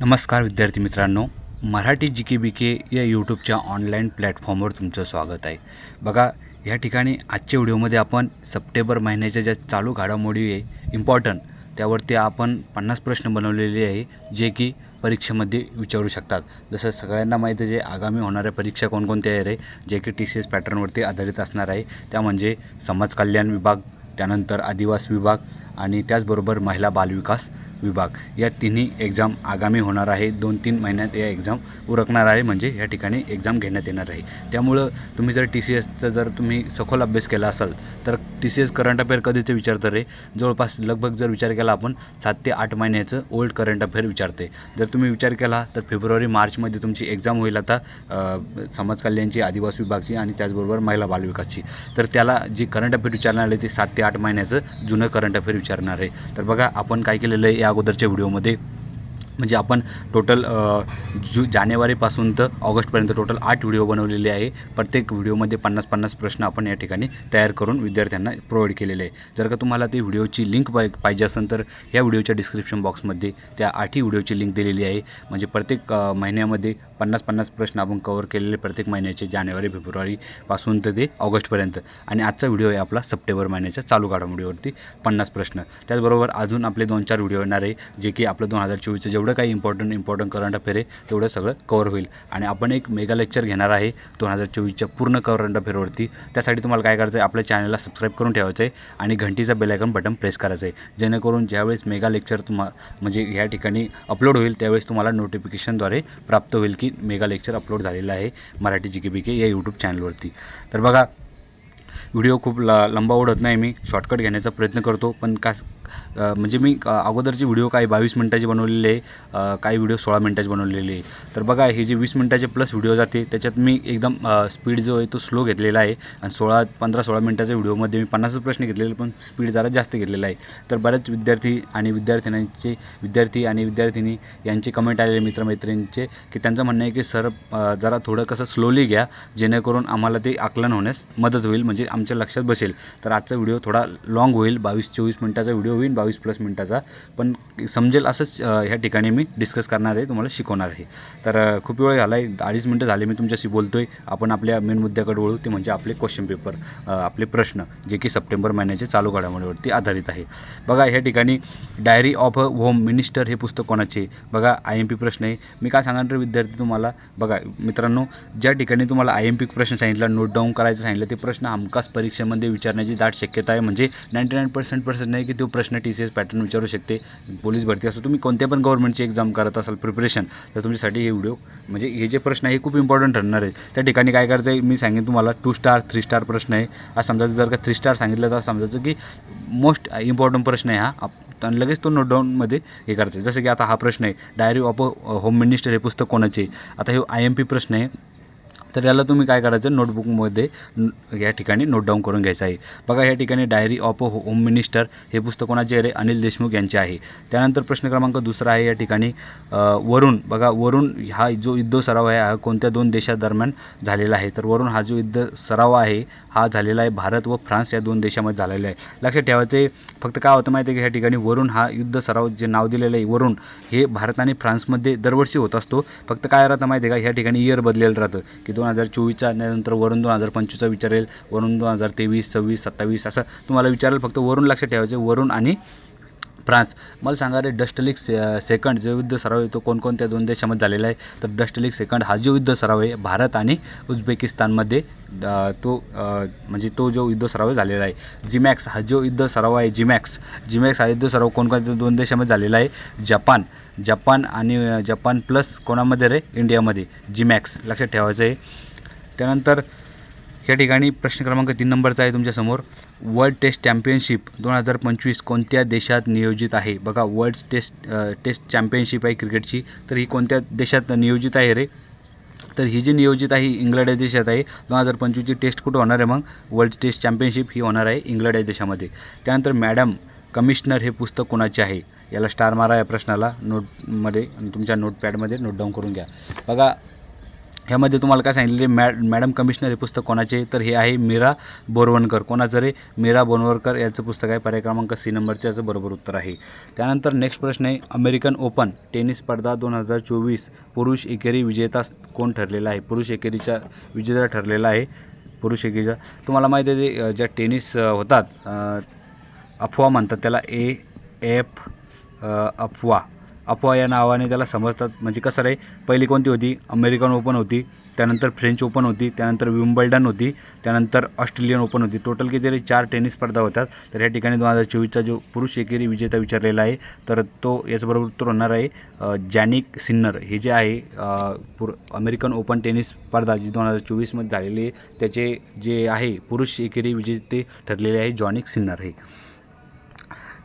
नमस्कार विद्यार्थी मित्रांनो मराठी जी के बी के या यूट्यूबच्या ऑनलाईन प्लॅटफॉर्मवर तुमचं स्वागत आहे. बघा या ठिकाणी आजच्या व्हिडिओमध्ये आपण सप्टेंबर महिन्याच्या ज्या चालू घडामोडी आहे इम्पॉर्टंट त्यावरती आपण पन्नास प्रश्न बनवलेले आहे जे की परीक्षेमध्ये विचारू शकतात. जसं सगळ्यांना माहीत आहे जे आगामी होणाऱ्या परीक्षा कोणकोणत्या आहे रे जे की टी सी एस पॅटर्नवरती आधारित असणार आहे. त्या म्हणजे समाज कल्याण विभाग त्यानंतर आदिवासी विभाग आणि त्याचबरोबर महिला बालविकास विभाग. या तिन्ही एक्झाम आगामी होणार आहे. दोन तीन महिन्यात या एक्झाम उरकणार आहे. म्हणजे या ठिकाणी एक्झाम घेण्यात येणार आहे. त्यामुळं तुम्ही जर टी सी एसचा जर तुम्ही सखोल अभ्यास केला असाल तर T C S current affair कधीचं विचारतं रे. जवळपास लगभग जर विचार केला आपण सात ते आठ महिन्याचं ओल्ड करंट अफेअर विचारते. जर तुम्ही विचार केला तर फेब्रुवारी मार्चमध्ये तुमची एक्झाम होईल आता समाज कल्याणची आदिवासी विभागची आणि त्याचबरोबर महिला बालविकासची तर त्याला जी करंट अफेअर विचारणार आहे ते सात ते आठ महिन्याचं जुनं करंट अफेअर विचारणार आहे. तर बघा आपण काय केलेलं आहे या अगोदरच्या व्हिडिओमध्ये. म्हणजे आपण टोटल जु जानेवारीपासून तर ऑगस्टपर्यंत टोटल आठ व्हिडिओ बनवलेले आहे. प्रत्येक व्हिडिओमध्ये पन्नास पन्नास प्रश्न आपण या ठिकाणी तयार करून विद्यार्थ्यांना प्रोव्हाइड केलेले आहे. जर का तुम्हाला ती व्हिडिओची लिंक पाय पाहिजे असेल तर या व्हिडिओच्या डिस्क्रिप्शन बॉक्समध्ये त्या आठही व्हिडिओची लिंक दिलेली आहे. म्हणजे प्रत्येक महिन्यामध्ये पन्नास पन्नास प्रश्न आपण कवर केलेले प्रत्येक महिन्याचे जानेवारी फेब्रुवारीपासून तर ते ऑगस्टपर्यंत. आणि आजचा व्हिडिओ आहे आपला सप्टेंबर महिन्याच्या चालू घडामोडीवरती पन्नास प्रश्न. त्याचबरोबर अजून आपले दोन चार व्हिडिओ येणार आहे जे की आपलं दोन हजार चोवीसचं जेवढं काही इम्पॉर्टंट इम्पॉर्टंट करंट अफेअर आहे तेवढं सगळं कवर होईल. आणि आपण एक मेगा लेक्चर घेणार आहे दोन हजार चोवीसच्या पूर्ण करंट अफेअरवरती त्यासाठी तुम्हाला काय करायचं आहे आपल्या चॅनलला सबस्क्राईब करून ठेवायचं आहे आणि घंटीचा बेलायकन बटन प्रेस करायचं आहे जेणेकरून ज्यावेळेस मेगा लेक्चर तुम्हा म्हणजे या ठिकाणी अपलोड होईल त्यावेळेस तुम्हाला नोटिफिकेशनद्वारे प्राप्त होईल की मेगा लेक्चर अपलोड झालेलं आहे मराठी जी के बी के या यूट्यूब चॅनलवरती तर बघा व्हिडिओ खूप ल लंबा ओढत नाही मी. शॉर्टकट घेण्याचा प्रयत्न करतो पण कास म्हणजे मी अगोदरचे व्हिडिओ काही बावीस मिनटाचे बनवलेले आहे काही व्हिडिओ सोळा मिनटाचे बनवलेले. आहे तर बघा हे जे वीस मिनटाचे प्लस व्हिडिओ जाते त्याच्यात मी एकदम स्पीड जो आहे तो स्लो घेतलेला आहे. आणि सोळा पंधरा सोळा मिनटाच्या व्हिडिओमध्ये मी पन्नासच प्रश्न घेतलेले पण स्पीड जरा जास्त घेतलेला आहे. तर बरेच विद्यार्थी आणि विद्यार्थिनींचे विद्यार्थी आणि विद्यार्थिनी यांचे कमेंट आलेले मित्रमैत्रिणींचे की त्यांचं म्हणणं आहे की सर जरा थोडं कसं स्लोली घ्या जेणेकरून आम्हाला ते आकलन होण्यास मदत होईल म्हणजे आमच्या लक्षात बसेल. तर आजचा व्हिडिओ थोडा लाँग होईल बावीस चोवीस मिनटाचा व्हिडिओ होईल बावीस प्लस मिनटाचा. पण समजेल असंच ह्या ठिकाणी मी डिस्कस करणार आहे तुम्हाला शिकवणार आहे. तर खूप वेळ झाला आहे अडीच मिनटं झाले मी तुमच्याशी बोलतो आहे आपण आपल्या मेन मुद्द्याकडे वळू ते म्हणजे आपले क्वेश्चन पेपर आपले प्रश्न जे की सप्टेंबर महिन्याचे चालू घडामोडीवरती आधारित आहे. बघा ह्या ठिकाणी diary of a home minister हे पुस्तक कोणाचे? बघा आय एम पी प्रश्न आहे. मी काय सांगणार विद्यार्थी तुम्हाला? बघा मित्रांनो ज्या ठिकाणी तुम्हाला आय एम पी प्रश्न सांगितला नोट डाऊन करायचं सांगितलं ते प्रश्न हमखास परीक्षेमध्ये विचारण्याची दाट शक्यता आहे. म्हणजे नाईंटी नाईन पर्सेंट पर्सेंट नाही की तो प्रश्न प्रश्न टी सी एस पॅटर्न विचारू शकते. पोलीस भरती असो तुम्ही कोणत्या पण गव्हर्नमेंटची एक्झाम करत असाल प्रिपरेशन तर तुमच्यासाठी हे व्हिडिओ म्हणजे हे जे प्रश्न आहे हे खूप इम्पॉर्टंट ठरणार आहे. त्या ठिकाणी काय करायचं आहे मी सांगेन तुम्हाला टू स्टार थ्री स्टार प्रश्न आहे. आज समजायचं जर का थ्री स्टार सांगितलं तर समजायचं की मोस्ट इम्पॉर्टंट प्रश्न आहे हा. आणि लगेच तो नोट डाऊनमध्ये हे करायचं आहे. जसं की आता हा प्रश्न आहे डायरी ऑफ होम मिनिस्टर हे पुस्तक कोणाचे आता हे आय एम पी प्रश्न आहे. तर याला तुम्ही काय करायचं? नोटबुकमध्ये या ठिकाणी नोट डाऊन करून घ्यायचं आहे. बघा या ठिकाणी diary of a home minister हे पुस्तक कोणाचे आहे अनिल देशमुख यांचे आहे. त्यानंतर प्रश्न क्रमांक दुसरा आहे या ठिकाणी. वरुण. बघा वरुण हा जो युद्ध सराव आहे हा कोणत्या दोन देशादरम्यान झालेला आहे? तर वरुण हा जो युद्ध सराव आहे हा झालेला आहे भारत व फ्रान्स या दोन देशामध्ये झालेला आहे. लक्षात ठेवायचं फक्त काय होतं माहिती आहे की? ह्या ठिकाणी वरुण हा युद्ध सराव जे नाव दिलेलं आहे वरुण हे भारत आणि फ्रान्समध्ये दरवर्षी होत असतो. फक्त काय राहतं माहिती आहे का? ह्या ठिकाणी इयर बदलेलं राहतं. की दोन दोन हजार चोवीसचा त्यानंतर वरून दोन हजार पंचवीसचा विचारेल वरून दोन हजार तेवीस सव्वीस सत्तावीस असं तुम्हाला विचारेल फक्त वरून लक्षात ठेवायचं वरून आणि फ्रान्स. मला सांगा रे डस्टलिक से सेकंड जो युद्ध सराव आहे तो कोणकोणत्या दोन देशामध्ये झालेला आहे? तर डस्टलिक सेकंड हा जो युद्ध सराव आहे भारत आणि उझबेकिस्तानमध्ये तो म्हणजे तो जो युद्ध सराव झालेला आहे. जिमॅक्स हा जो युद्ध सराव आहे जिमॅक्स जिमॅक्स हा युद्ध सराव कोणकोणत्या दोन देशामध्ये झालेला आहे? जपान. जपान आणि जपान प्लस कोणामध्ये रे? इंडियामध्ये. जिमॅक्स लक्षात ठेवायचं आहे. त्यानंतर या ठिकाणी प्रश्न क्रमांक तीन नंबरचा आहे तुमच्यासमोर वर्ल्ड टेस्ट चॅम्पियनशिप दोन हजार पंचवीस कोणत्या देशात नियोजित आहे? बघा वर्ल्ड टेस्ट टेस्ट चॅम्पियनशिप आहे क्रिकेटची. तर ही कोणत्या देशात नियोजित आहे रे? तर ही जी नियोजित आहे इंग्लंड या देशात आहे. दोन हजार पंचवीसची टेस्ट कुठं होणार आहे मग? वर्ल्ड टेस्ट चॅम्पियनशिप ही होणार आहे इंग्लंड या देशामध्ये. त्यानंतर मॅडम कमिशनर हे पुस्तक कोणाचे आहे? याला स्टार मारा या प्रश्नाला. नोटमध्ये तुमच्या नोटपॅडमध्ये नोट डाऊन करून घ्या. बघा ह्यामध्ये तुम्हाला काय सांगितले मॅ मॅडम कमिशनर हे पुस्तक कोणाचे? तर हे आहे मीरा बोरवणकर. कोणाचं रे? मीरा बोरवणकर याचं पुस्तक आहे. पर्याय क्रमांक सी नंबरचं. याचं बरोबर उत्तर आहे. त्यानंतर नेक्स्ट प्रश्न आहे. अमेरिकन ओपन टेनिस स्पर्धा दोन हजार चोवीस. पुरुष एकेरी विजेता कोण ठरलेला आहे? पुरुष एकेरीचा विजेता ठरलेला आहे. पुरुष एकेरीचा तुम्हाला माहिती आहे ते, ज्या टेनिस होतात अफवा म्हणतात त्याला ए एफ अफवा. अफवा या नावाने त्याला समजतात. म्हणजे कसं रे पहिली कोणती होती? अमेरिकन ओपन होती. त्यानंतर फ्रेंच ओपन होती. त्यानंतर विम्बल्डन होती. त्यानंतर ऑस्ट्रेलियन ओपन होती. टोटल किती रे? चार टेनिस स्पर्धा होतात. तर या ठिकाणी दोन हजार चोवीसचा जो पुरुष एकेरी विजेता विचारलेला आहे तर तो याचबरोबर उत्तर होणार आहे जॅनिक सिन्नर. हे जे आहे पुर अमेरिकन ओपन टेनिस स्पर्धा जी दोन हजार चोवीसमध्ये झालेली आहे त्याचे जे आहे पुरुष एकेरी विजेते ठरलेले आहे जॉनिक सिन्नर हे.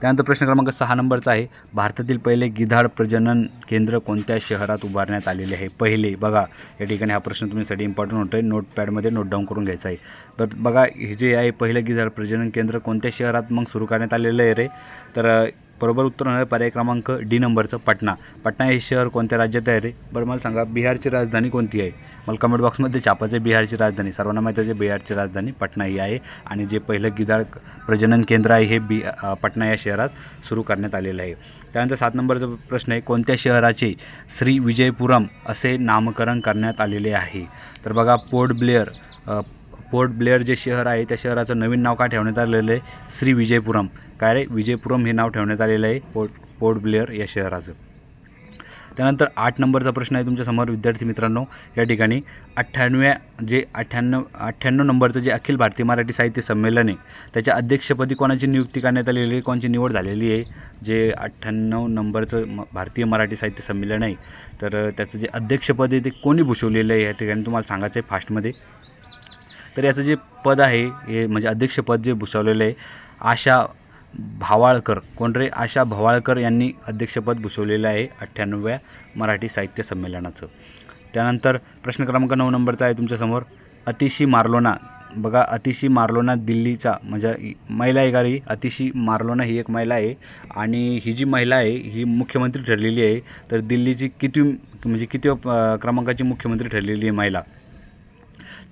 त्यानंतर प्रश्न क्रमांक सहा नंबरचा आहे भारतातील पहिले गिधाड प्रजनन केंद्र कोणत्या शहरात उभारण्यात आलेले आहे? पहिले बघा या ठिकाणी हा प्रश्न तुमच्यासाठी इम्पॉर्टंट होतो आहे नोटपॅडमध्ये नोट डाऊन करून घ्यायचा आहे. तर बघा हे जे आहे पहिलं गिधाड प्रजनन केंद्र कोणत्या शहरात मग सुरू करण्यात आलेलं आहे रे? तर बरोबर उत्तर होणार आहे पर्याय क्रमांक डी नंबरचं पटना. पटना हे शहर कोणत्या राज्यात आहे रे? बरं मला सांगा बिहारची राजधानी कोणती आहे? मला कमेंट बॉक्समध्ये छापायचं आहे बिहारची राजधानी. सर्वांना माहिती आहे बिहारची राजधानी पटना ही आहे आणि जे पहिलं गिधाड प्रजनन केंद्र आहे हे बी पटना या शहरात सुरू करण्यात आलेलं आहे. त्यानंतर सात नंबरचा प्रश्न आहे कोणत्या शहराचे श्री विजयपुरम असे नामकरण करण्यात आलेले आहे? तर बघा पोर्ट ब्लेअर पोर्ट ब्लेअर जे शहर आहे त्या शहराचं नवीन नाव काय ठेवण्यात आलेलं आहे? श्री विजयपुरम. काय रे? विजयपुरम हे नाव ठेवण्यात आलेलं आहे पोर्ट पोर्ट ब्लेअर या शहराचं. त्यानंतर आठ नंबरचा प्रश्न आहे तुमच्यासमोर विद्यार्थी मित्रांनो. या ठिकाणी अठ्ठ्याण्णव्या जे अठ्ठ्याण्णव अठ्ठ्याण्णव नंबरचं जे अखिल भारतीय मराठी साहित्य संमेलन आहे त्याच्या अध्यक्षपदी कोणाची नियुक्ती करण्यात आलेली आहे? कोणाची निवड झालेली आहे? जे अठ्ठ्याण्णव नंबरचं म भारतीय मराठी साहित्य संमेलन आहे तर त्याचं जे अध्यक्षपद आहे ते कोणी भूषवलेलं आहे? या ठिकाणी तुम्हाला सांगायचं आहे फास्टमध्ये. तर याचं जे पद आहे हे म्हणजे अध्यक्षपद जे भूषवलेलं आहे आशा भावाळकर कोण रे? आशा भवाळकर यांनी अध्यक्षपद भूषवलेलं आहे अठ्ठ्याण्णव्या मराठी साहित्य संमेलनाचं. त्यानंतर प्रश्न क्रमांक नऊ नंबरचा आहे तुमच्यासमोर अतिशी मार्लोना. बघा अतिशी मार्लोना दिल्लीचा म्हणजे महिला आहे अतिशी मार्लोना ही एक महिला आहे आणि ही जी महिला आहे ही मुख्यमंत्री ठरलेली आहे. तर दिल्लीची किती म्हणजे किती क्रमांकाची मुख्यमंत्री ठरलेली आहे महिला?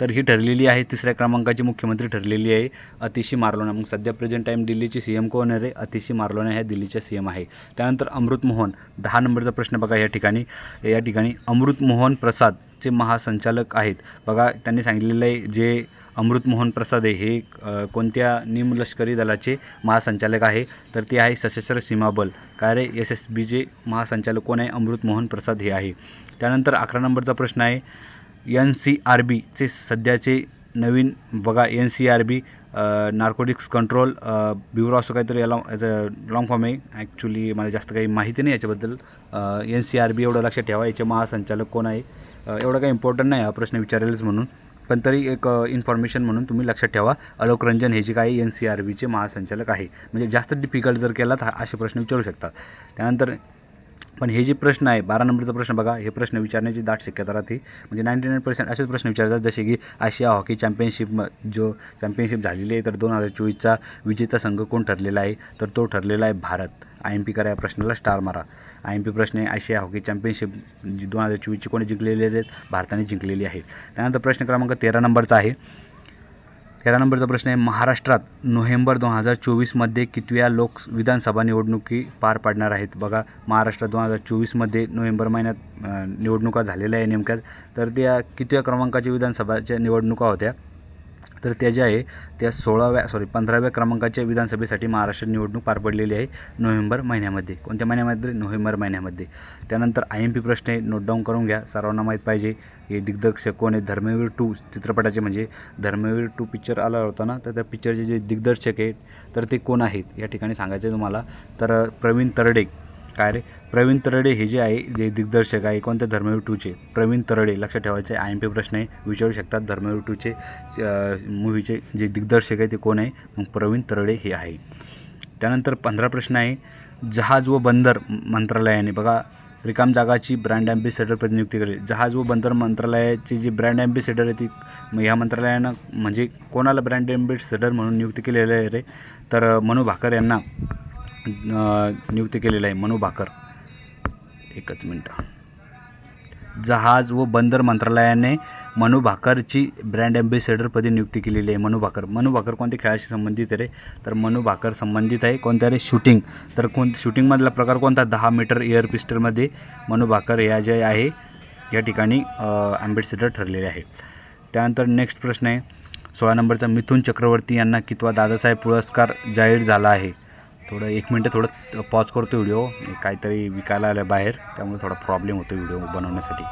तर ही ठरलेली आहे. तिसऱ्या क्रमांकाची मुख्यमंत्री ठरलेली आहे. अतिशी मार्लोना. मग सध्या प्रेझेंट टाईम दिल्लीची सी एम कोण आहे अतिशी मार्लोना ह्या दिल्लीच्या सी एम आहे. त्यानंतर अमृत मोहन. दहा नंबरचा प्रश्न बघा या ठिकाणी. या ठिकाणी अमृत मोहन प्रसादचे महासंचालक आहेत. बघा त्यांनी सांगितलेलं आहे जे अमृत मोहन प्रसाद आहे हे कोणत्या निमलष्करी दलाचे महासंचालक आहे? तर ते आहे सशस्त्र सीमाबल काय रे? एस एस बीचे महासंचालक कोण आहे? अमृत मोहन प्रसाद हे आहे. त्यानंतर अकरा नंबरचा प्रश्न आहे. एन सी आर बीचे सध्याचे नवीन बघा N C R B narcotics control bureau असं काहीतरी याला याचं लॉंग फॉर्म आहे. ॲक्च्युली मला जास्त काही माहिती नाही याच्याबद्दल. एन सी आर बी एवढं लक्षात ठेवा याचे महासंचालक कोण आहे? एवढं काही इम्पॉर्टंट नाही हा प्रश्न विचारेलच म्हणून. पण तरी एक इन्फॉर्मेशन म्हणून तुम्ही लक्षात ठेवा अलोक रंजन हे जे काही एन सी आर बीचे महासंचालक आहे. म्हणजे जास्त डिफिकल्ट जर केला तर असे प्रश्न विचारू शकतात त्यानंतर पण हे जे प्रश्न आहे बारा नंबरचा प्रश्न बघा हे प्रश्न विचारण्याची दाट शक्यता राहते. म्हणजे नाईंटी नाईन पर्सेंट असेच प्रश्न विचारतात जसे की आशिया हॉकी चॅम्पियनशिप जो चॅम्पियनशिप झालेली आहे तर दोन हजार चोवीसचा विजेता संघ कोण ठरलेला आहे? तर तो ठरलेला आहे भारत. आय एम पी करा या प्रश्नाला स्टार मारा. आय एम पी प्रश्न आहे आशिया हॉकी चॅम्पियनशिप जी दोन हजार चोवीसची कोणी जिंकलेली आहेत? भारताने जिंकलेली आहे. त्यानंतर प्रश्न क्रमांक तेरा नंबरचा आहे. तेरा नंबरचा प्रश्न आहे महाराष्ट्रात नोव्हेंबर दोन हजार चोवीसमध्ये कितव्या लोक विधानसभा निवडणुकी पार पाडणार आहेत? बघा महाराष्ट्रात दोन हजार चोवीसमध्ये नोव्हेंबर महिन्यात निवडणुका झालेल्या आहे नेमक्याच. तर त्या कितव्या क्रमांकाच्या विधानसभाच्या निवडणुका होत्या? तर त्या ज्या आहे त्या सोळाव्या सॉरी पंधराव्या क्रमांकाच्या विधानसभेसाठी महाराष्ट्र निवडणूक पार पडलेली आहे नोव्हेंबर महिन्यामध्ये. कोणत्या महिन्यामध्ये? नोव्हेंबर महिन्यामध्ये. त्यानंतर आय एम पी प्रश्न आहे नोट डाऊन करून घ्या. सर्वांना माहीत पाहिजे हे दिग्दर्शक कोण आहे? धर्मवीर टू चित्रपटाचे म्हणजे धर्मवीर टू पिक्चर आला होता ना तर त्या पिक्चरचे जे दिग्दर्शक आहेत तर ते कोण आहेत? या ठिकाणी सांगायचं आहे तुम्हाला. तर प्रवीण तरडे. काय रे? प्रवीण तरडे हे जे आहे जे दिग्दर्शक आहे कोणत्या धर्मवीर टूचे? प्रवीण तरडे लक्षात ठेवायचे आय एम पी प्रश्न आहे विचारू शकतात धर्मवीर टूचे मूवीचे जे दिग्दर्शक आहे ते कोण आहे? मग प्रवीण तरडे हे आहे. त्यानंतर पंधरा प्रश्न आहे जहाज व बंदर मंत्रालयाने बघा रिकाम जागाची ब्रँड ॲम्बेसेडर प्रतिनियुक्ती केली. जहाज व बंदर मंत्रालयाची जी ब्रँड ॲम्बेसेडर आहे ती मग ह्या मंत्रालयानं म्हणजे कोणाला ब्रँड ॲम्बेसेडर म्हणून नियुक्त केलेलं आहे रे? तर मनू भाकर यांना. नियुक्त केलेलं आहे मनू भाकर. एकच मिनटं. जहाज व बंदर मंत्रालयाने मनू भाकरची ब्रँड ॲम्बेसेडरपदी नियुक्ती केलेली आहे मनू भाकर. मनू भाकर कोणत्या खेळाशी संबंधित आहे रे? तर मनू भाकर संबंधित आहे कोणत्या रे? शूटिंग. तर कोण शूटिंगमधला प्रकार कोणता? दहा मीटर एअर पिस्टलमध्ये मनू भाकर या जे आहे या ठिकाणी ॲम्बेसेडर ठरलेले आहे. त्यानंतर नेक्स्ट प्रश्न आहे सोळा नंबरचा मिथुन चक्रवर्ती यांना कितवा दादासाहेब पुरस्कार जाहीर झाला आहे? थोडं एक मिनटं थोडं पॉज करतो व्हिडिओ काहीतरी विकायला आलं बाहेर त्यामुळे थोडा प्रॉब्लेम होतो व्हिडिओ बनवण्यासाठी.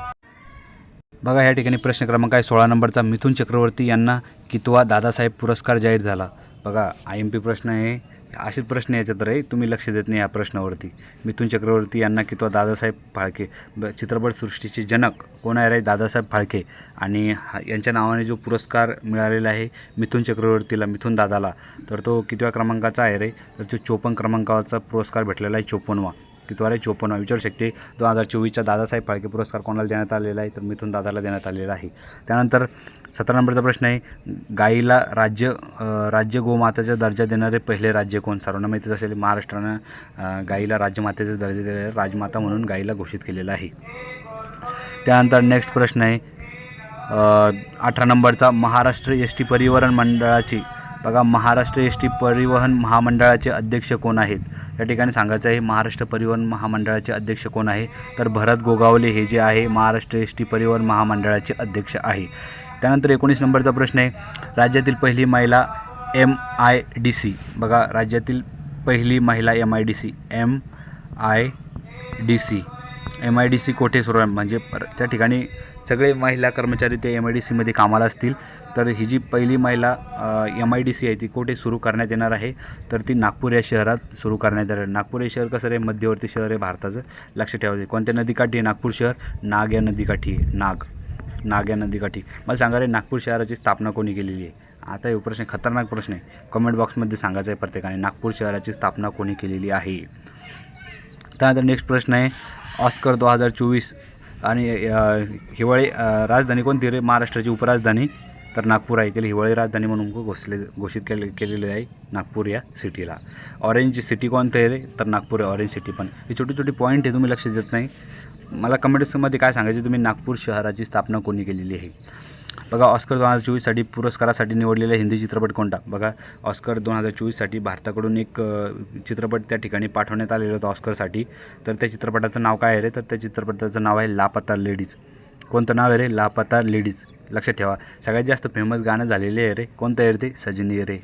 बघा या ठिकाणी प्रश्न क्रमांक आहे सोळा नंबरचा. मिथुन चक्रवर्ती यांना कितवा दादासाहेब पुरस्कार जाहीर झाला? बघा आय एम पी प्रश्न आहे. असे प्रश्न याच्यात रे तुम्ही लक्ष देत नाही या प्रश्नावरती. मिथुन चक्रवर्ती यांना कितवा दादासाहेब फाळके ब चित्रपटसृष्टीचे जनक कोण आहे रे? दादासाहेब फाळके. आणि हा यांच्या नावाने जो पुरस्कार मिळालेला आहे मिथुन चक्रवर्तीला मिथुन दादाला तर तो कितव्या क्रमांकाचा आहे रे? तर तो चोपन्न क्रमांकाचा पुरस्कार भेटलेला आहे चोपन्नवा. कितवा रे चोपन्न विचारू शकते. दोन हजार चोवीसचा दादासाहेब फाळके पुरस्कार कोणाला देण्यात आलेला आहे? तर मिथून दादाला देण्यात आलेला आहे. त्यानंतर सतरा नंबरचा प्रश्न आहे. गाईला राज्य राज्य गोमाताचा दर्जा देणारे पहिले राज्य कोण? सर्वांना माहितीच असेल महाराष्ट्रानं गाईला राज्यमातेचा दर्जा दिलेला आहे. राजमाता म्हणून गाईला घोषित केलेला आहे. त्यानंतर नेक्स्ट प्रश्न आहे. अठरा नंबरचा महाराष्ट्र एस टी परिवहन मंडळाची बघा महाराष्ट्र एस टी परिवहन महामंडळाचे अध्यक्ष कोण आहेत? या ठिकाणी सांगायचं आहे महाराष्ट्र परिवहन महामंडळाचे अध्यक्ष कोण आहे? तर भरत गोगावले हे जे आहे महाराष्ट्र एस टी परिवहन महामंडळाचे अध्यक्ष आहे. त्यानंतर एकोणीस नंबरचा प्रश्न आहे राज्यातील पहिली महिला एम आय डी सी बघा राज्यातील पहिली महिला M I D C M I D C M I D C कोठे सुरू आहे? म्हणजे पर- त्या ठिकाणी सगळे महिला कर्मचारी ते एम आय डी सीमध्ये कामाला असतील. तर ही जी पहिली महिला एम आय डी सी आहे ती कोठे सुरू करण्यात येणार आहे? तर ती नागपूर या शहरात सुरू करण्यात येणार आहे. नागपूर हे शहर कसं रे? मध्यवर्ती शहर आहे भारताचं. लक्ष ठेवायचं. कोणत्या नदीकाठी? आहे नागपूर शहर. नाग या नदीकाठी. नाग. नाग या नदीकाठी. मला सांगा रे नागपूर शहराची स्थापना कोणी केलेली आहे? आता हे प्रश्न खतरनाक प्रश्न आहे. कमेंट बॉक्समध्ये सांगायचं आहे प्रत्येकाने नागपूर शहराची स्थापना कोणी केलेली आहे? त्यानंतर नेक्स्ट प्रश्न आहे ऑस्कर दोन हजार चोवीस आणि हिवाळी राजधानी कोणती रे? महाराष्ट्राची उपराजधानी. तर नागपूर आहे त्याला हिवाळी राजधानी म्हणून घोषले घोषित केले केलेले आहे नागपूर या सिटीला. ऑरेंज सिटी कोणतं आहे रे? तर नागपूर आहे ऑरेंज सिटी पण. ही छोटी छोटी पॉईंट आहे तुम्ही लक्ष देत नाही. मला कमेंट्समध्ये काय सांगायचं तुम्ही नागपूर शहराची स्थापना कोणी केलेली आहे? बघा ऑस्कर दोन हजार चोवीससाठी पुरस्कारासाठी निवडलेला हिंदी चित्रपट कोणता? बघा ऑस्कर दोन हजार चोवीससाठी भारताकडून एक चित्रपट त्या ठिकाणी पाठवण्यात आलेला होता ऑस्करसाठी. तर त्या चित्रपटाचं नाव काय आहे रे? तर त्या चित्रपटाचं नाव आहे लापता लेडीज. कोणतं नाव आहे रे? लापता लेडीज. लक्षात ठेवा. सगळ्यात जास्त फेमस गाणं झालेले आहे रे. कोणतं आहे रे ते? सजनी रे.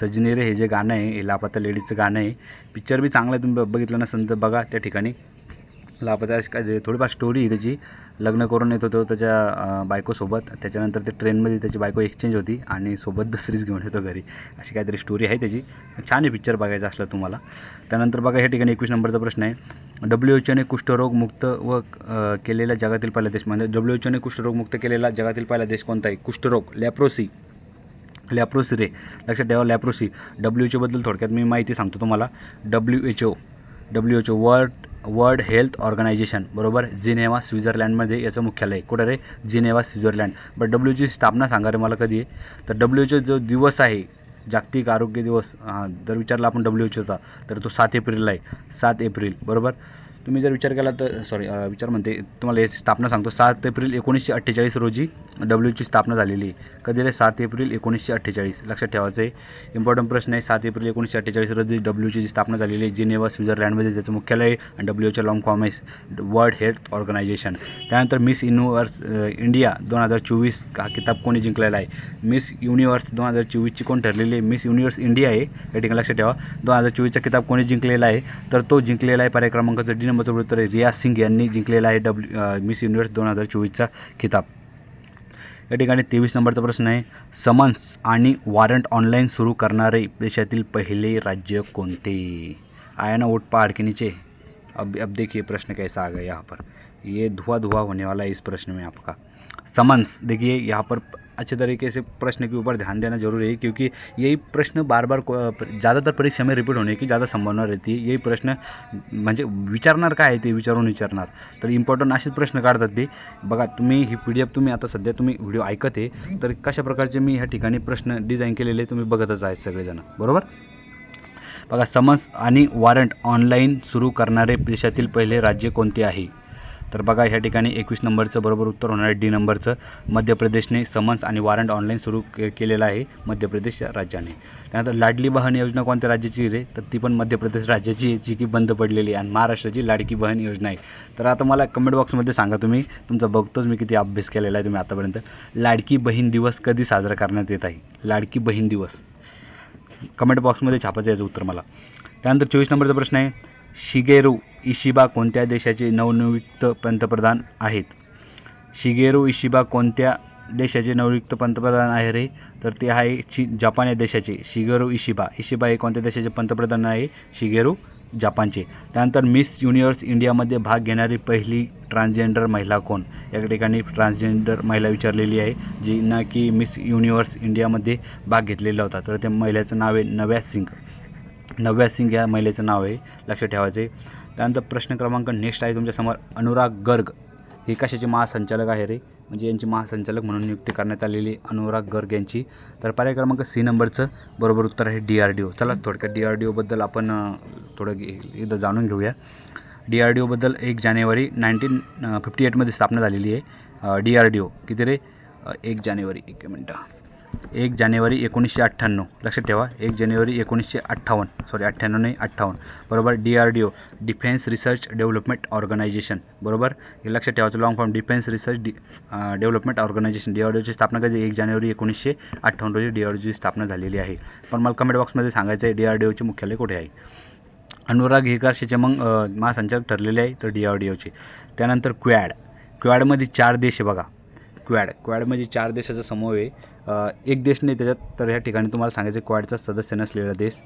सजनी रे हे जे गाणं आहे हे लापता लेडीजचं गाणं आहे. पिक्चर बी चांगलं आहे तुम्ही ब- बघितलं नसेल तर बघा त्या ठिकाणी लापता काय थोडीफार स्टोरी आहे त्याची. लग्न करून येत होतो त्याच्या बायकोसोबत. त्याच्यानंतर ते ट्रेनमध्ये त्याची बायको एक्सचेंज होती आणि सोबत दुसरीच घेऊन येतो घरी. अशी काहीतरी स्टोरी आहे त्याची. छान आहे पिक्चर बघायचा असलं तुम्हाला. त्यानंतर बघा या ठिकाणी एकवीस नंबरचा प्रश्न आहे. डब्ल्यू एच ओने कुष्ठरोग मुक्त व केलेल्या केलेला जगातील पहिला देश म्हणजे डब्ल्यू एच ओने कुष्ठरोग मुक्त केलेला जगातील पहिला देश कोणता आहे? कुष्ठरोग. लॅप्रोसी. लॅप्रोसी रे. लक्षात ठेवा लॅप्रोसी. डब्ल्यू एच ओबद्दल थोडक्यात मी माहिती सांगतो तुम्हाला. W H O W H O world world health organization बरोबर? जिनेवा स्वित्झर्लंडमध्ये याचं मुख्यालय कुठं रे? Geneva Switzerland. बट डब्ल्यूची स्थापना सांगा रे मला कधी. आहे तर डब्ल्यू जो दिवस आहे जागतिक आरोग्य दिवस हां जर विचारला आपण डब्ल्यू एच ओचा तर तो सात एप्रिलला आहे. सात एप्रिल बरोबर? तुम्ही जर विचार केला तर सॉरी विचार म्हणते तुम्हाला याची स्थापना सांगतो. सात एप्रिल एकोणीसशे अठ्ठेचाळीस रोजी डब्ल्यूची स्थापना झालेली कधी आहे सात एप्रिल एकोणीसशे अठ्ठेचाळीस? लक्षात ठेवायचं आहे इम्पॉर्टंट प्रश्न आहे सात एप्रिल एकोणीसशे अठ्ठेचाळीस रोजी डब्ल्यूची जी स्थापना झालेली आहे. जिनेवा स्वित्झर्लँडमध्ये त्याचं मुख्यालय आहे आणि डब्ल्यूच्या लॉंग फॉर्म आहे वर्ल्ड हेल्थ ऑर्गनायझेशन त्यानंतर मिस युनिवर्स इंडिया दोन हजार चोवीस हा किताब कोणी जिंकलेला आहे? मिस युनिवर्स दोन हजार चोवीसची कोण ठरलेली आहे? मिस युनिवर्स इंडिया आहे. या ठिकाणी लक्षात ठेवा. दोन हजार चोवीसचा किताब कोणी जिंकलेला आहे? तर तो जिंकलेला आहे पर्याय क्रमांकाचं डी नंबरचं उत्तर आहे. रिया सिंग यांनी जिंकलेला आहे डब्ल्यू मिस युनिवर्स दोन हजार चोवीसचा किताब या ठिकाणी तेवीस नंबरचा प्रश्न आहे. समन्स आणि वॉरंट ऑनलाईन सुरू करणारे देशातील पहिले राज्य कोणते? आया ना वोट पहाड़ के नीचे अब अब देखिए प्रश्न कैसा आ गया यहाँ पर ये धुआं धुआं होने वाला है इस प्रश्न में आपका. समन्स देखिए यहाँ पर अच्छे तरीके से प्रश्न के ऊपर ध्यान देना जरूरी है क्योंकि यही प्रश्न बार बार ज़्यादातर परीक्षा में रिपीट होने की ज़्यादा संभावना रहती है। यही प्रश्न म्हणजे विचारणार काय आहे ते विचारून विचारणार? तर इम्पॉर्टंट असेच प्रश्न काढतात ते. बघा तुम्ही ही पी डी एफ तुम्ही आता सध्या तुम्ही व्हिडिओ ऐकत आहे तर कशा प्रकारचे मी ह्या ठिकाणी प्रश्न डिझाईन केलेले तुम्ही बघतच आहेत सगळेजण. बरोबर? बघा समन्स आणि वॉरंट ऑनलाईन सुरू करणारे देशातील पहिले राज्य कोणते आहे? तर बघा ह्या ठिकाणी एकवीस नंबरचं बरोबर उत्तर होणार आहे. डी नंबरचं मध्य प्रदेशने समन्स आणि वॉरंट ऑनलाईन सुरू के केलेलं आहे मध्य प्रदेश राज्याने. त्यानंतर लाडली बहन योजना कोणत्या राज्याची रे? तर ती पण मध्य प्रदेश राज्याची आहे, जी की बंद पडलेली आहे. आणि महाराष्ट्राची लाडकी बहन योजना आहे. तर आता मला कमेंट बॉक्समध्ये सांगा तुम्ही. तुमचा बघतोच मी किती अभ्यास केलेला आहे तुम्ही आतापर्यंत. लाडकी बहीण दिवस कधी साजरा करण्यात येत आहे? लाडकी बहीण दिवस. कमेंट बॉक्समध्ये छापायचं याचं उत्तर मला. त्यानंतर चोवीस नंबरचा प्रश्न आहे. शिगेरू इशिबा कोणत्या देशाचे नवनियुक्त पंतप्रधान आहेत? शिगेरो इशिबा कोणत्या देशाचे नवनियुक्त पंतप्रधान आहे रे? तर ते आहे ची जपान या देशाचे. शिगेरो इशिबा. इशिबा हे कोणत्या देशाचे पंतप्रधान आहे? शिगेरो जपानचे. त्यानंतर मिस युनिव्हर्स इंडियामध्ये भाग घेणारी पहिली ट्रान्सजेंडर महिला कोण? या ठिकाणी ट्रान्सजेंडर महिला विचारलेली आहे जी ना की मिस युनिव्हर्स इंडियामध्ये भाग घेतलेला होता. तर त्या महिलेचं नाव आहे नव्या सिंग. नव्या सिंग या महिलेचं नाव आहे लक्षात ठेवायचं आहे त्यानंतर प्रश्न क्रमांक नेक्स्ट आहे तुमच्यासमोर अनुराग गर्ग. हे कशाचे महासंचालक आहे रे? म्हणजे यांची महासंचालक म्हणून नियुक्ती करण्यात आलेली अनुराग गर्ग यांची. तर पर्याय क्रमांक सी नंबरचं बरोबर उत्तर आहे डी आर डी ओ चला थोडक्यात डी आर डी ओबद्दल आपण थोडं एकदा जाणून घेऊया. डी आर डी ओबद्दल एक जानेवारी नाईन्टीन फिफ्टी एटमध्ये स्थापना झालेली आहे. डी आर डी ओ किती रे? एक जानेवारी. एक मिनटं. एक जानेवारी एकोणीसशे अठ्ठ्याण्णव. लक्षात ठेवा एक जानेवारी एकोणीसशे अठ्ठावन्न. सॉरी अठ्ठ्याण्णव नाही अठ्ठावन्न. बरोबर? D R D O defence research development organization बरोबर? हे लक्षात ठेवायचं लॉंग फॉर्म डिफेन्स रिसर्च डि development organization D R D ओची स्थापना कधी? एक जानेवारी एकोणीसशे अठ्ठावन्न रोजी डी आर डी ओची स्थापना झालेली आहे. पण मला कमेंट बॉक्समध्ये सांगायचं आहे डी आर डी ओचे मुख्यालय कुठे आहे? अनुराग हेकारशीचे मग महासंचालक ठरलेले आहे तर डी आर डी ओचे त्यानंतर क्वॅड. क्वॅडमध्ये चार देश आहे बघा. क्वॅड. क्वॅडमध्ये चार देशाचा समूह आहे. एक देश नाही त्याच्यात तर ह्या ठिकाणी तुम्हाला सांगायचं क्वाडचा सदस्य नसलेला देश.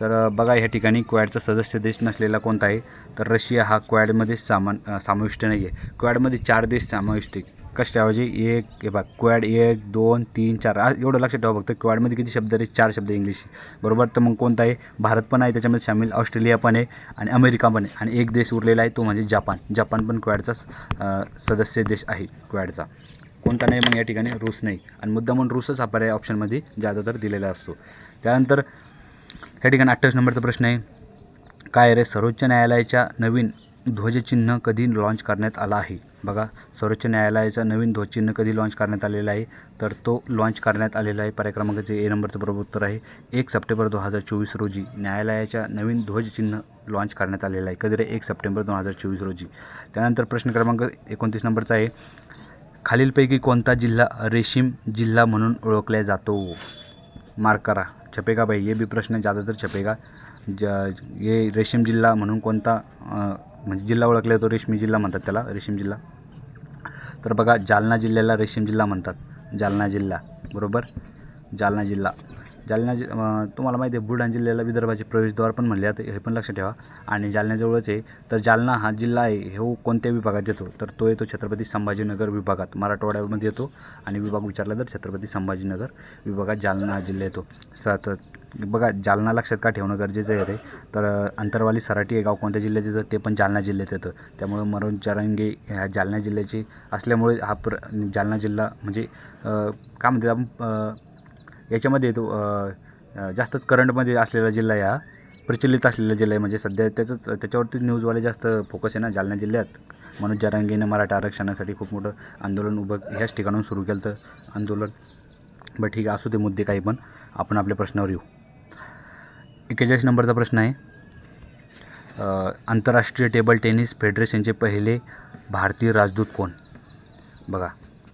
तर बघा ह्या ठिकाणी क्वॅडचा सदस्य देश नसलेला कोणता आहे? तर रशिया हा क्वॅडमध्ये सामान समाविष्ट नाही आहे. क्वॅडमध्ये चार देश समाविष्ट आहे कशाऐवजी? एक हे बघ क्वॅड एक दोन तीन चार एवढं लक्षात ठेवा फक्त. क्वॅडमध्ये किती शब्द आहे चार शब्द इंग्लिश. बरोबर? तर मग कोणता आहे? भारत पण आहे त्याच्यामध्ये सामील ऑस्ट्रेलिया पण आहे आणि अमेरिका पण आहे. आणि एक देश उरलेला आहे तो म्हणजे जपान. जपान पण क्वॅडचा सदस्य देश आहे क्वॅडचा. कोणता नाही मग या ठिकाणी रूस नाही. आणि मुद्दा म्हणून रूसच हा पर्याय ऑप्शनमध्ये ज्यादातर दिलेला असतो. त्यानंतर या ठिकाणी अठ्ठावीस नंबरचा प्रश्न आहे. काय रे सर्वोच्च न्यायालयाच्या नवीन ध्वजचिन्ह कधी लॉन्च करण्यात आला आहे? बघा सर्वोच्च न्यायालयाचा नवीन ध्वजचिन्ह कधी लॉन्च करण्यात आलेला आहे? तर तो लॉन्च करण्यात आलेला आहे पर्याय क्रमांकाचे ए नंबरचं बरोबर उत्तर आहे. एक सप्टेंबर दोन हजार चोवीस रोजी न्यायालयाच्या नवीन ध्वजचिन्ह लॉन्च करण्यात आलेलं आहे. कधी रे? एक सप्टेंबर दोन हजार चोवीस रोजी. त्यानंतर प्रश्न क्रमांक एकोणतीस नंबरचा आहे. खालीलपैकी कोणता जिल्हा रेशीम जिल्हा म्हणून ओळखला जातो? मार्क करा छपेगा भाई ये भी प्रश्न ज़्यादातर छपेगा ज ये रेशीम जिल्हा म्हणून कोणता म्हणजे जिल्हा ओळखला जातो? रेशमी जिल्हा म्हणतात त्याला रेशीम जिल्हा. तर बघा जालना जिल्ह्याला रेशीम जिल्हा म्हणतात. जालना जिल्हा बरोबर? जालना जिल्हा. जालना जि तुम्हाला माहिती आहे बुलढाणा जिल्ह्याला विदर्भाचे प्रवेशद्वार पण म्हणले जाते हे पण लक्षात ठेवा. आणि जालन्याजवळच आहे तर जालना हा जिल्हा आहे हे कोणत्या विभागात येतो? तर तो येतो छत्रपती संभाजीनगर विभागात मराठवाड्यामध्ये येतो. आणि विभाग विचारला तर छत्रपती संभाजीनगर विभागात जालना हा जिल्हा येतो. स तर बघा जालना लक्षात का ठेवणं गरजेचं आहे रे तर अंतरवाली सराटी हे गाव कोणत्या जिल्ह्यात येतं? ते पण जालना जिल्ह्यात येतं. त्यामुळे मरण चरंगे ह्या जालना जिल्ह्याची असल्यामुळे हा प्र जालना जिल्हा म्हणजे काय म्हणतात आपण याच्यामध्ये येतो जास्तच करंटमध्ये असलेला जिल्हा आहे हा प्रचलित असलेला जिल्हा आहे. म्हणजे सध्या त्याचंच त्याच्यावरतीच न्यूजवाले जास्त फोकस आहे ना जालना जिल्ह्यात. मनोज जरांगेनं मराठा आरक्षणासाठी खूप मोठं आंदोलन उभं ह्याच ठिकाणून सुरू केलं तर आंदोलन. बरं ठीक आहे असू ते मुद्दे काही पण आपण आपल्या प्रश्नावर येऊ. एक्केचाळीस नंबरचा प्रश्न आहे. आंतरराष्ट्रीय टेबल टेनिस फेडरेशनचे पहिले भारतीय राजदूत कोण? बघा.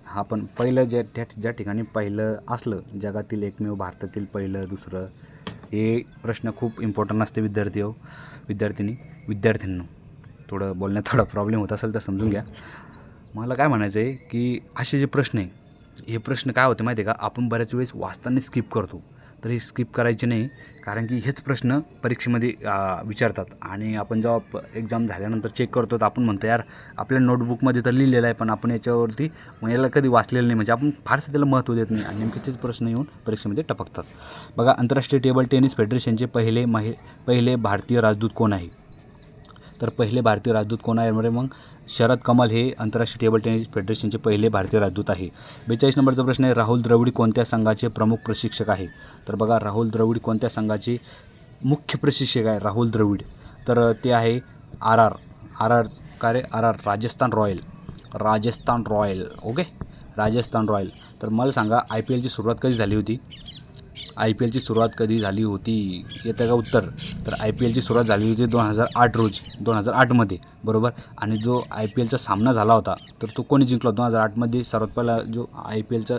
हा पण पहिलं ज्या त्या ज्या ठिकाणी पहिलं असलं जगातील एकमेव भारतातील पहिलं दुसरं हे प्रश्न खूप इम्पॉर्टंट असते विद्यार्थी हो विद्यार्थिनी विद्यार्थ्यांना. थोडं बोलण्यात थोडा प्रॉब्लेम होत असेल तर समजून घ्या. मला काय म्हणायचं आहे की असे जे प्रश्न आहे हे प्रश्न काय होते माहिती आहे का? आपण बऱ्याच वेळेस वाचताना स्किप करतो. तर हे स्किप करायचे नाही. कारण की हेच प्रश्न परीक्षेमध्ये विचारतात. आणि आपण जेव्हा एक्झाम झाल्यानंतर चेक करतो तर आपण म्हणतो यार आपल्या नोटबुकमध्ये तर लिहिलेलं आहे पण आपण याच्यावरती याला कधी वाचलेलं नाही. म्हणजे आपण फारसं त्याला महत्त्व देत नाही. आणि नेमके तेच प्रश्न येऊन परीक्षेमध्ये टपकतात. बघा आंतरराष्ट्रीय टेबल टेनिस फेडरेशनचे पहिले महि पहिले भारतीय राजदूत कोण आहे? तर पहिले भारतीय राजदूत कोण आहे? म्हणजे मग शरद कमल हे आंतरराष्ट्रीय टेबल टेनिस फेडरेशनचे पहिले भारतीय राजदूत आहे. बेचाळीस नंबरचा प्रश्न आहे राहुल द्रविड कोणत्या संघाचे प्रमुख प्रशिक्षक आहे? तर बघा राहुल द्रविड कोणत्या संघाचे मुख्य प्रशिक्षक आहे? राहुल द्रविड. तर ते आहे आर आर आर आर का R R Rajasthan royal. Rajasthan royal okay? Rajasthan royal. तर मला सांगा आय पी एलची सुरुवात कधी झाली होती? आय पी एलची सुरुवात कधी झाली होती येतं का उत्तर. तर आय पी एलची सुरुवात झाली होती दोन हजार आठ रोजी दोन हजार आठमध्ये बरोबर? आणि जो आय पी एलचा सामना झाला होता तर तो कोणी जिंकला? दोन हजार आठमध्ये सर्वात पहिला जो आय पी एलचा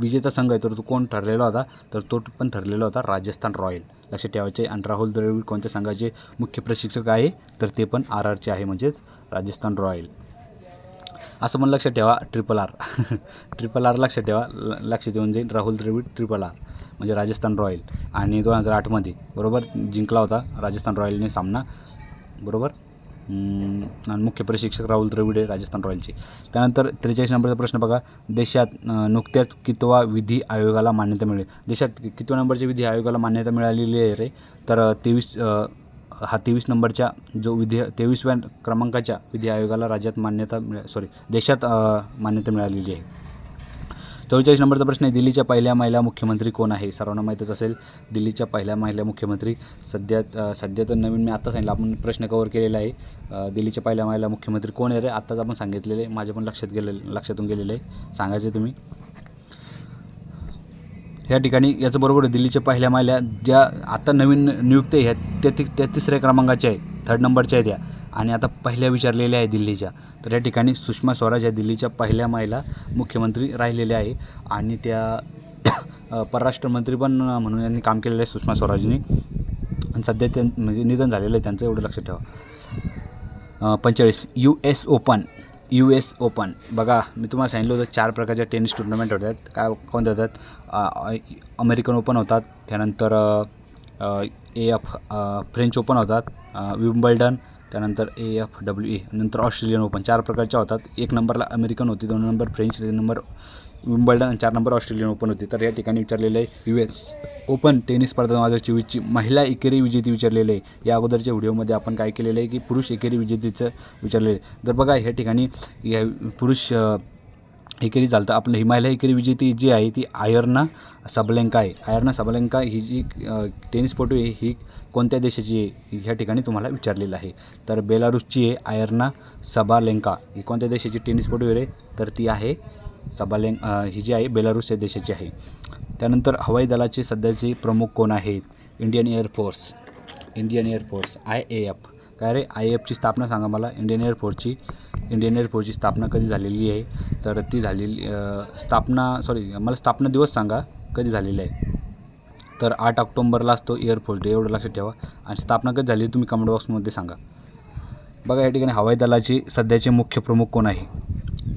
विजेता संघ आहे तर तो कोण ठरलेला होता? तर तो पण ठरलेला होता राजस्थान रॉयल. लक्षात ठेवायचे आणि राहुल द्रविड कोणत्या संघाचे मुख्य प्रशिक्षक आहे? तर ते पण आर आरचे आहे म्हणजेच राजस्थान रॉयल. असं पण लक्षात ठेवा ट्रिपल आर ट्रिपल आर लक्षात ठेवा. ल लक्षात येऊन जाईल राहुल द्रविड ट्रिपल आर म्हणजे राजस्थान रॉयल. आणि दोन हजार आठमध्ये बरोबर? जिंकला होता राजस्थान रॉयलने सामना. बरोबर? आणि मुख्य प्रशिक्षक राहुल द्रविड आहे राजस्थान रॉयलचे. त्यानंतर त्रेचाळीस नंबरचा प्रश्न बघा. देशात नुकत्याच कितवा विधी आयोगाला मान्यता मिळेल? देशात कितव्या नंबरच्या विधी आयोगाला मान्यता मिळालेली आहे रे? तर तेवीस हा तेवीस नंबरच्या जो विधी तेवीसव्या क्रमांकाच्या विधी आयोगाला राज्यात मान्यता मिळा सॉरी देशात मान्यता मिळालेली आहे. चौवेचाळीस नंबरचा प्रश्न आहे दिल्लीच्या पहिल्या महिला मुख्यमंत्री कोण आहे? सर्वांना माहीतच असेल दिल्लीच्या पहिल्या महिला मुख्यमंत्री सध्या सध्या तर नवीन मी आत्ता सांगितलं आपण प्रश्न कवर केलेला आहे. दिल्लीच्या पहिल्या महिला मुख्यमंत्री कोण आहे रे? आत्ताच आपण सांगितलेले आहे माझ्या पण लक्षात गेलेलं लक्षातून गेलेलं आहे. सांगायचे तुम्ही. ह्या ठिकाणी याचबरोबर दिल्लीच्या पहिल्या महिला ज्या आता नवीन नियुक्त आहे ह्या त्या ति त्या तिसऱ्या क्रमांकाच्या आहे थर्ड नंबरच्या आहेत त्या आणि आता पहिल्या विचारलेल्या आहे दिल्लीच्या. तर या ठिकाणी सुषमा स्वराज या दिल्लीच्या पहिल्या महिला मुख्यमंत्री राहिलेल्या आहे. आणि त्या परराष्ट्रमंत्री परराष्ट्र मंत्री पण म्हणून यांनी काम केलेलं आहे सुषमा स्वराजनी. आणि सध्या त्यां म्हणजे निधन झालेलं आहे त्यांचं एवढं लक्षात ठेवा. पंचेचाळीस U S open. U S open बघा मी तुम्हाला सांगितलं होतं चार प्रकारच्या टेनिस टुर्नामेंट होतात. काय कोणत्या होतात? अमेरिकन ओपन होतात. त्यानंतर ए एफ फ्रेंच ओपन होतात. विम्बल्डन त्यानंतर ए एफ डब्ल्यू ए नंतर ऑस्ट्रेलियन ओपन चार प्रकारच्या होतात. एक नंबरला अमेरिकन होती दोन नंबर फ्रेंच तीन नंबर विम्बल्डन आणि चार नंबर ऑस्ट्रेलियन ओपन होती. तर या ठिकाणी विचारलेलं आहे यू एस ओपन टेनिस स्पर्धा दोन हजार चोवीसची महिला एकेरी विजेती विचारलेली आहे. या अगोदरच्या व्हिडिओमध्ये आपण काय केलेलं आहे की पुरुष एकेरी विजेतीचं विचारलेलं आहे. तर बघा ह्या ठिकाणी या पुरुष एकेरी चालतं. आपलं ही महिला एकेरी विजेती जी आहे ती आयर्ना सबलेंका आहे. आयर्ना सबलेंका ही जी टेनिसपटू आहे ही कोणत्या देशाची आहे ह्या ठिकाणी तुम्हाला विचारलेलं आहे. तर बेलारूसची आहे आयर्ना सबालेंका. ही कोणत्या देशाची टेनिसपटू आहे तर ती आहे सबालेंग ही जी आहे बेलारूस या देशाची आहे. त्यानंतर हवाई दलाचे सध्याचे प्रमुख कोण आहेत? Indian air force Indian air force I A F. काय रे? आय एफची स्थापना सांगा मला. इंडियन एअरफोर्सची इंडियन एअरफोर्सची स्थापना कधी झालेली आहे? तर ती झालेली स्थापना सॉरी मला स्थापना दिवस सांगा कधी झालेली आहे? तर आठ ऑक्टोंबरला असतो एअरफोर्स डे एवढं लक्षात ठेवा. आणि स्थापना कधी झाली तुम्ही कमेंट बॉक्समध्ये सांगा. बघा या ठिकाणी हवाई दलाचे सध्याचे मुख्य प्रमुख कोण आहे?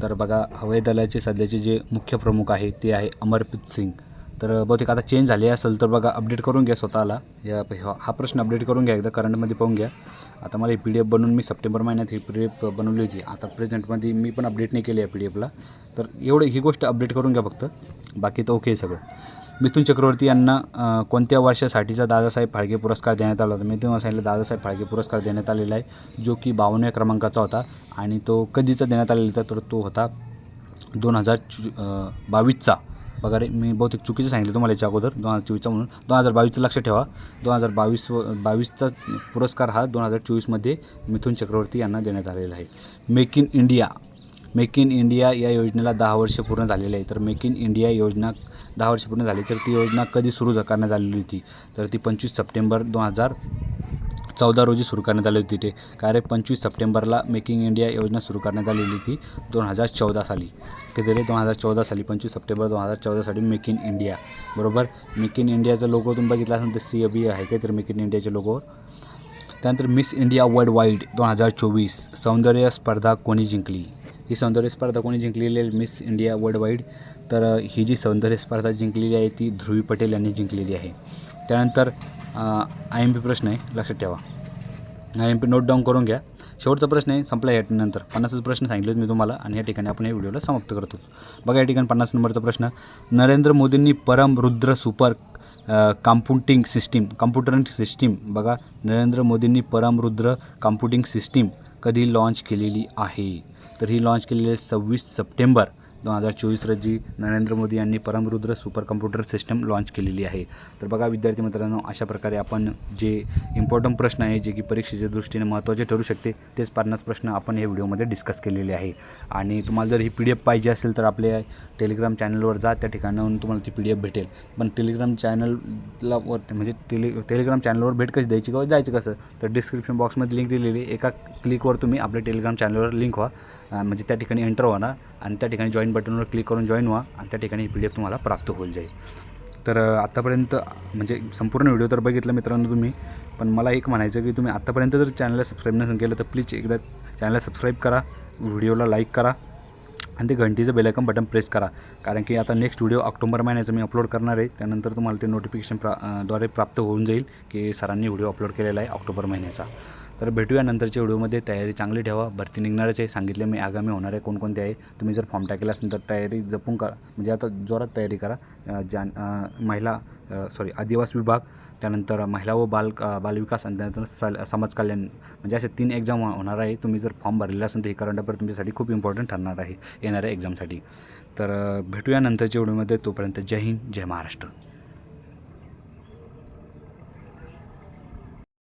तर बघा हवाई दलाचे सध्याचे जे मुख्य प्रमुख आहे ते आहे अमरप्रीत सिंग. तर बहुतेक आता चेंज झाले असेल तर बघा अपडेट करून घ्या स्वतःला. या हा- प्रश्न अपडेट करून घ्या एकदा करंटमध्ये पाहून घ्या. आता मला ही पी डी एफ बनवून मी सप्टेंबर महिन्यात ही पी डी एफ बनवली होती. आता प्रेझेंटमध्ये मी पण अपडेट नाही केली आहे पी डी एफला तर एवढं ही गोष्ट अपडेट करून घ्या फक्त. बाकी तर ओके सगळं. मिथुन चक्रवर्ती यांना कोणत्या वर्षासाठीचा दादासाहेब फाळके पुरस्कार देण्यात आला होता? मी तुम्हाला सांगितलं दादासाहेब फाळके पुरस्कार देण्यात आलेला आहे जो की बावन्न क्रमांकाचा होता आणि तो कधीचा देण्यात आलेला होता? तर तो होता दोन हजार चु बावीसचा. वगैरे मी बहुतेक चुकीचं सांगितलं तुम्हाला याच्या अगोदर. दोन हजार चोवीसचा म्हणून. दोन हजार बावीसचं लक्ष ठेवा. दोन हजार बावीस व बावीसचा पुरस्कार हा दोन हजार चोवीसमध्ये मिथुन चक्रवर्ती यांना देण्यात आलेला आहे. Make in India make in India या योजनेला दहा वर्ष पूर्ण झालेले आहे. तर मेक इन इंडिया योजना दहा वर्ष पूर्ण झाली तर ती योजना कधी सुरू करण्यात आलेली होती? तर ती पंचवीस सप्टेंबर दोन हजार चौदा रोजी सुरू करण्यात आली होती ते. कारण पंचवीस सप्टेंबरला मेकिंग इंडिया योजना सुरू करण्यात आलेली होती दोन हजार चौदा साली. किती दोन हजार चौदा साली. पंचवीस सप्टेंबर दोन हजार चौदा साली मेक इन इंडिया. बरोबर? मेक इन इंडियाचा लोगो तुम्ही बघितला असेल तर सी बी आहे काय तर मेक इन इंडियाच्या लोगोवर त्यानंतर मिस इंडिया वर्ल्ड वाईड दोन हजार चोवीस. सौंदर्य स्पर्धा कोणी जिंकली? ही सौंदर्य स्पर्धा कोणी जिंकलेली आहे? मिस इंडिया वर्ल्ड वाईड तर ही जी सौंदर्य स्पर्धा जिंकलेली आहे ती ध्रुवी पटेल यांनी जिंकलेली आहे. त्यानंतर आय एम पी प्रश्न आहे लक्षात ठेवा. I M P note down करून घ्या. शेवटचा प्रश्न आहे संपला यानंतर पन्नासच प्रश्न सांगितले होते मी तुम्हाला आणि या ठिकाणी आपण या व्हिडिओला समाप्त करतो. बघा या ठिकाणी पन्नास नंबरचा प्रश्न. नरेंद्र मोदींनी Param Rudra super computing system computing system बघा नरेंद्र मोदींनी परम रुद्र कॉम्प्युटिंग सिस्टीम कधी लाँच केलेली आहे. तर ही लाँच केलेली आहे सव्वीस सप्टेंबर. दोन हजार चोवीस रोजी नरेंद्र मोदी यांनी Paramrudra super computer system launch केलेली आहे. तर बघा विद्यार्थी मित्रांनो अशा प्रकारे आपण जे इम्पॉर्टंट प्रश्न आहे जे की परीक्षेच्या दृष्टीने महत्त्वाचे ठरू शकते तेच पन्नास प्रश्न आपण या व्हिडिओमध्ये डिस्कस केलेले आहे. आणि तुम्हाला जर ही पी डी एफ पाहिजे असेल तर आपल्या टेलिग्राम चॅनलवर जा त्या ठिकाणाहून तुम्हाला ती पी डी एफ भेटेल. पण टेलिग्राम चॅनलला वर म्हणजे टेलि टेलिग्राम चॅनलवर भेट कशी द्यायची किंवा जायचं कसं तर डिस्क्रिप्शन बॉक्समध्ये लिंक दिलेली एका क्लिकवर तुम्ही आपल्या टेलिग्राम चॅनलवर लिंक व्हा. म्हणजे त्या ठिकाणी एंटर व्हा ना आणि त्या ठिकाणी जॉईन बटनवर क्लिक करून जॉईन व्हा आणि त्या ठिकाणी पी डी एफ तुम्हाला प्राप्त होईल जाईल. तर आत्तापर्यंत म्हणजे संपूर्ण व्हिडिओ तर बघितलं मित्रांनो तुम्ही पण मला एक म्हणायचं की तुम्ही आत्तापर्यंत जर चॅनलला सबस्क्राईब नसेल केलं तर प्लीज एकदा चॅनलला सबस्क्राईब करा व्हिडिओला लाईक करा आणि ते घंटीचं बेलायकन बटन प्रेस करा. कारण की आता नेक्स्ट व्हिडिओ ऑक्टोबर महिन्याचा मी अपलोड करणार आहे. त्यानंतर तुम्हाला ते नोटिफिकेशन प्रा द्वारे प्राप्त होऊन जाईल की सरांनी व्हिडिओ अपलोड केलेला आहे ऑक्टोबर महिन्याचा. तर भेटूया नंतरच्या व्हिडिओमध्ये. तयारी चांगली ठेवा. भरती निघणारच आहे. सांगितले मी आगामी होणार आहे कोणकोणते आहे. तुम्ही जर फॉर्म टाकेला असेल तर तयारी जपून करा. म्हणजे आता जोरात तयारी करा. ज्या जान महिला सॉरी आदिवासी विभाग त्यानंतर महिला व बाल बालविकास आणि त्यानंतर सल समाज कल्याण. म्हणजे असे तीन एक्झाम हो, होणार आहे. तुम्ही जर फॉर्म भरलेला असेल तर हे करंट अफेअर तुमच्यासाठी खूप इम्पॉर्टंट ठरणार आहे. येणाऱ्या एक्झामसाठी तर भेटूया नंतरच्या व्हिडिओमध्ये. तोपर्यंत जय हिंद जय महाराष्ट्र.